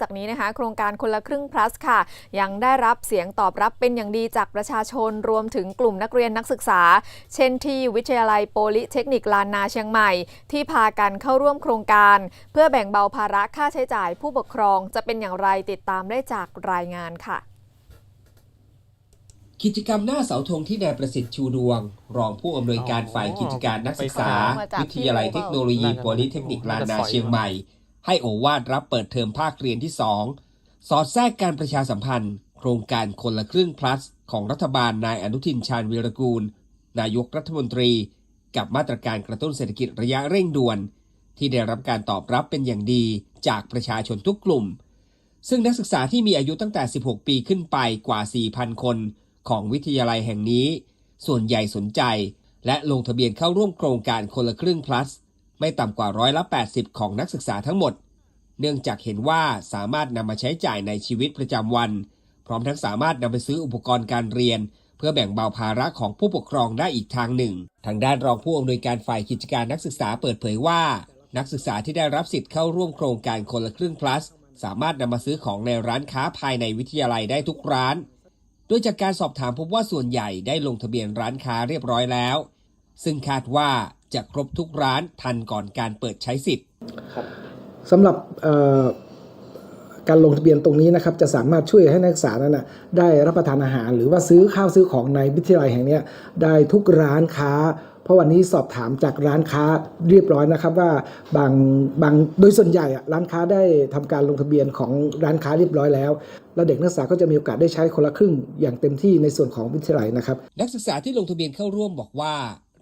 จากนี้นะคะ โครงการคนละครึ่ง plus ค่ะ ยังได้รับเสียงตอบรับเป็นอย่างดีจากประชาชนรวมถึงกลุ่มนักเรียนนักศึกษา เช่นที่วิทยาลัยโปลิเทคนิคลานนาเชียงใหม่ ที่พากันเข้าร่วมโครงการ เพื่อแบ่งเบาภาระค่าใช้จ่ายผู้ปกครองจะเป็นอย่างไรติดตามได้จากรายงานค่ะกิจกรรมหน้าเสาธงที่นายประสิทธิ์ชูดวง รองผู้อำนวยการฝ่ายกิจการนักศึกษาไปฟังมาจากวิทยาลัยเทคโนโลยีโพลิเทคนิคลานนาเชียงใหม่ ให้โอวาทรับเปิดเทอมภาคเรียนที่ 2 สอดแทรกการประชาสัมพันธ์ โครงการคนละครึ่ง plus ของรัฐบาลนายอนุทินชาญวีรกูล นายกรัฐมนตรี กับมาตรการกระตุ้นเศรษฐกิจระยะเร่งด่วน ที่ได้รับการตอบรับเป็นอย่างดีจากประชาชนทุกกลุ่ม ซึ่งนักศึกษาที่มีอายุตั้งแต่ 16 ปีขึ้นไปกว่า 4,000 คนของวิทยาลัยแห่งนี้ ส่วนใหญ่สนใจ และลงทะเบียนเข้าร่วมโครงการคนละครึ่ง plus ไม่ต่ำกว่าร้อยละ 80 ของนักศึกษาทั้งหมด เนื่องจากเห็นว่าสามารถนำมาใช้จ่ายในชีวิตประจำวัน พร้อมทั้งสามารถนำไปซื้ออุปกรณ์การเรียน เพื่อแบ่งเบาภาระของผู้ปกครองได้อีกทางหนึ่ง ทางด้านรองผู้อำนวยการฝ่ายกิจการนักศึกษาเปิดเผยว่า นักศึกษาที่ได้รับสิทธิ์เข้าร่วมโครงการคนละครึ่ง plus สามารถนำมาซื้อของในร้านค้าภายในวิทยาลัยได้ทุกร้านโดยจากการสอบถามพบว่าส่วนใหญ่ได้ลงทะเบียนร้านค้าเรียบร้อยแล้ว ซึ่งคาดว่า จะครบทุกร้านทันก่อนการเปิดใช้สิทธิ์สำหรับเอ่อการลงทะเบียนตรงนี้นะครับจะสามารถช่วยให้นักศึกษานั้นนะได้รับประทานอาหาร หรือว่าซื้อข้าวซื้อของในวิทยาลัยแห่งเนี้ยได้ทุกร้านค้า เพราะวันนี้สอบถามจากร้านค้าเรียบร้อยนะครับว่าบางบางโดยส่วนใหญ่อะร้านค้าได้ทำการลงทะเบียนของร้านค้าเรียบร้อยแล้วแล้วเด็กนักศึกษาก็จะมีโอกาสได้ใช้คนละครึ่งอย่างเต็มที่ในส่วนของวิทยาลัยนะครับ นักศึกษาที่ลงทะเบียนเข้าร่วมบอกว่า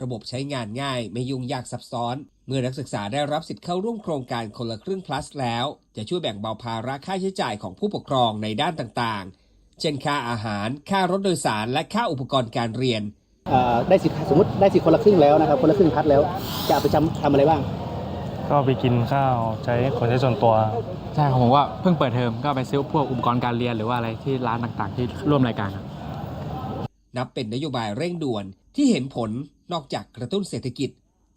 ระบบใช้งานง่ายไม่ยุ่งยากซับซ้อน เมื่อนักศึกษาได้รับสิทธิ์เข้าร่วมโครงการคนละครึ่ง plus แล้ว จะช่วยแบ่งเบาภาระค่าใช้จ่ายของผู้ปกครองในด้านต่างๆ เช่นค่าอาหาร ค่ารถโดยสาร และค่าอุปกรณ์การเรียนเอ่อได้สิทธิ์สมมติได้สิทธิ์คนละครึ่งแล้วนะครับคนละครึ่งพัดแล้วจะเอาไปจำทำอะไรบ้าง ก็ไปกินข้าวใช้ขนใช้ส่วนตัวใช่ครับผมว่าเพิ่งเปิดเทอมก็ไปซื้อพวกอุปกรณ์การเรียนหรือว่าอะไรที่ร้านต่างๆ ที่ร่วมรายการครับนับเป็นนโยบายเร่งด่วน ที่เห็นผลนอกจากกระตุ้นเศรษฐกิจ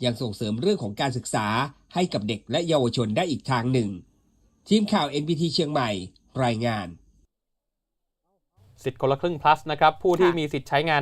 ยังส่งเสริมเรื่องของการศึกษาให้กับเด็กและเยาวชนได้อีกทางหนึ่ง ทีมข่าว NBT เชียงใหม่ รายงาน สิทธิ์คนละครึ่ง plus นะครับ ผู้ที่มีสิทธิ์ใช้งาน